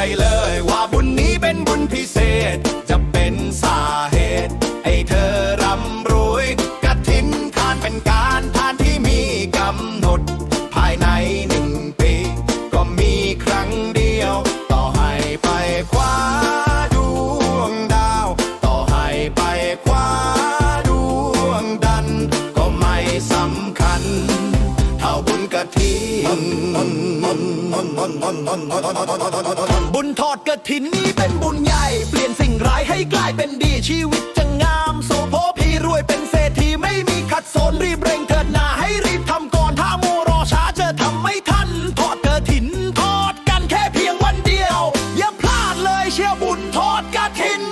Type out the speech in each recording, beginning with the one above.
รั ระถินบุญทอดกระถินนี้เป็นบุญใหญ่ เปลี่ยนสิ่งร้ายให้กลายเป็นดีชีวิตจะงามโสโภพีรวยเป็นเศรษฐีไม่มีขัดสนรีบเร่งเถิดนาให้รีบทำก่อนถ้ามัวรอช้าจะทำไม่ทัน ทอดกระถินทอดกันแค่เพียงวันเดียว อย่าพลาดเลยเชียวบุญทอดกระถิน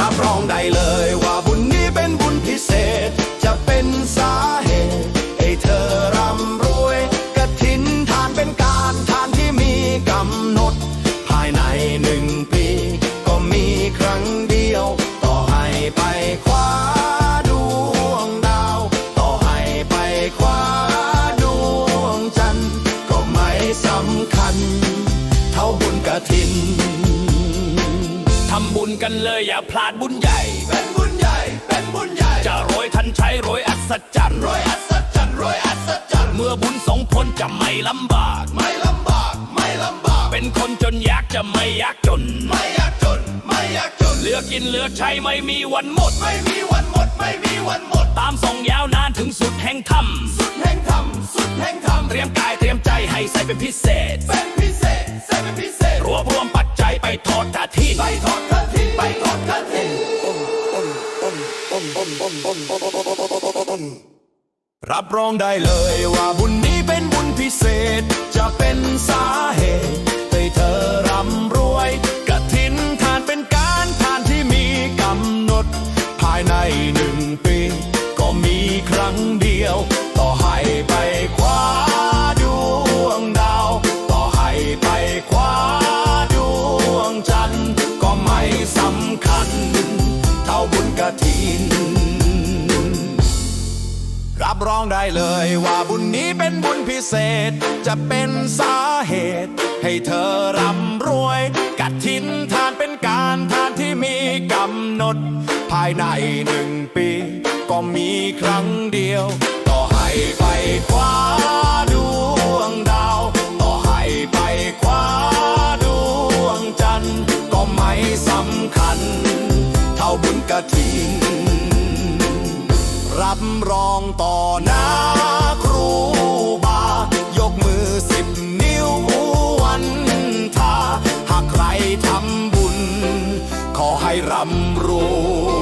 รับรองได้เลยว่าบุญ กันเลยอย่าพลาดบุญใหญ่ เป็นบุญใหญ่ เป็นบุญใหญ่ จะโรยทันใช้โรยอัศจรรย์รวยอัศจรรย์รวยอัศจรรย์เมื่อบุญสองผลจะไม่ลำบาก ไม่ลำบาก ไม่ลำบาก เป็นคนจนยากจะไม่ยากจน ไม่อยากจน ไม่อยากจน เหลือกินเหลือใช้ไม่มีวันหมด ไม่มีวันหมด ไม่มีวันหมด ตามส่งยาวนานถึงสุดแห่งธรรม สุดแห่งธรรม สุดแห่งธรรม เตรียมกายเตรียมใจให้ใส่เป็นพิเศษ เป็นพิ รับรองได้เลยว่าบุญนี้เป็นบุญพิเศษ จะเป็นสาเหตุให้เธอร่ำรวยกระถินทานเป็นการทานที่มีกำหนด ภายในหนึ่งปี ก็มีครั้งเดียว ต่อให้ไปคว้าดวงดาว ต่อให้ไปคว้าดวงจันทร์ก็ไม่สำคัญ เท่าบุญกระถิน ร้องได้เลยว่าบุญนี้เป็นบุญพิเศษ จะเป็นสาเหตุ ให้เธอร่ำรวยกัดทินทานเป็นการทานที่มีกำหนด ภายในหนึ่งปี ก็มีครั้งเดียว ต่อให้ไปคว้า รับรองต่อหน้าครูบา ยกมือสิบนิ้ววันทา หากใครทำบุญ ขอให้ร่ำรวย